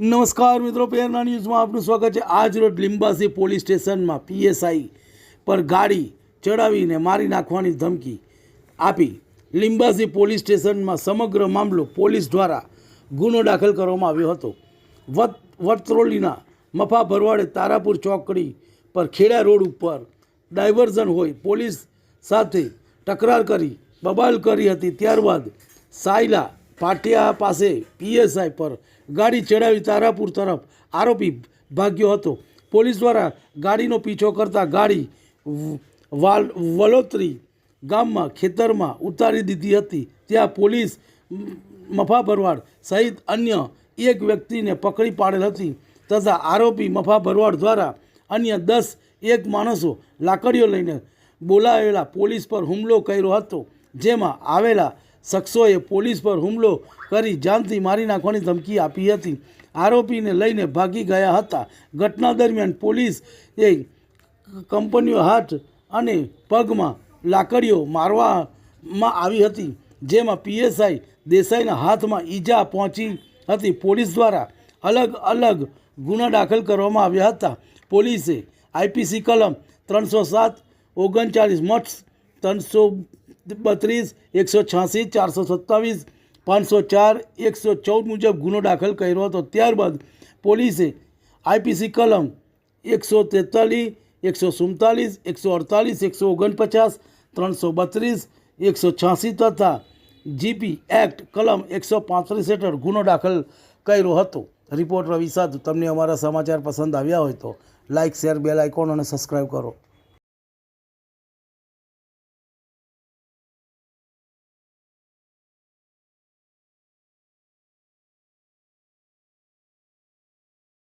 નમસ્કાર મિત્રો પ્રેરણા ન્યૂઝમાં આપનું સ્વાગત છે. આજ રોજ લીંબાસી પોલીસ સ્ટેશનમાં પીએસઆઈ પર ગાડી ચડાવીને મારી નાખવાની ધમકી આપી. લીંબાસી પોલીસ સ્ટેશનમાં સમગ્ર મામલો પોલીસ દ્વારા ગુનો દાખલ કરવામાં આવ્યો હતો. વત વટરોલીના મફા ભરવાડે તારાપુર ચોકડી પર ખેડા રોડ ઉપર ડાયવર્ઝન હોય પોલીસ સાથે તકરાર કરી બબાલ કરી હતી. ત્યારબાદ સાયલા પાટિયા પાસે પીએસઆઈ પર ગાડી ચડાવી તારાપુર તરફ આરોપી ભાગ્યો હતો. પોલીસ દ્વારા ગાડીનો પીછો કરતા ગાડી વાલ, વલોત્રી ગામમાં, ખેતરમાં ઉતારી દીધી હતી. ત્યાં પોલીસ મફા ભરવાડ સહિત અન્ય એક વ્યક્તિને પકડી પાડેલ હતી તથા આરોપી મફા ભરવાડ દ્વારા અન્ય દસ એક માણસો લાકડીઓ લઈને બોલાવેલા પોલીસ પર હુમલો કર્યો હતો, જેમાં આવેલા શખ્સોએ પોલીસ પર હુમલો કરી જાનથી મારી નાખવાની ધમકી આપી હતી. આરોપીને લઈને ભાગી ગયા હતા. ઘટના દરમિયાન પોલીસ એ કંપનીઓ હાથ અને પગમાં લાકડીઓ મારવામાં આવી હતી, જેમાં પીએસઆઈ દેસાઈના હાથમાં ઈજા પહોંચી હતી. પોલીસ દ્વારા અલગ અલગ ગુના દાખલ કરવામાં આવ્યા હતા. પોલીસે આઈપીસી કલમ ત્રણસો સાત, ઓગણચાલીસ મઠ ત્રણસો બત્રીસ, એકસો છ્યાસી, ચારસો સત્તાવીસ, પાંચસો ચાર, એકસો ચૌદ મુજબ ગુનો દાખલ કર્યો હતો. ત્યારબાદ પોલીસે આઈપીસી કલમ એકસો તેતાલીસ, એકસો સુડતાલીસ, એકસો અડતાલીસ, એકસો ઓગણપચાસ, ત્રણસો બત્રીસ, એકસો છ્યાસી તથા જીપી એક્ટ કલમ એકસો પાંત્રીસ હેઠળ ગુનો દાખલ કર્યો હતો. રિપોર્ટ રવિ સાધુ તમને અમારા સમાચાર પસંદ આવ્યા હોય તો લાઇક શેર, બેલ આઇકોન અને સબસ્ક્રાઈબ કરો.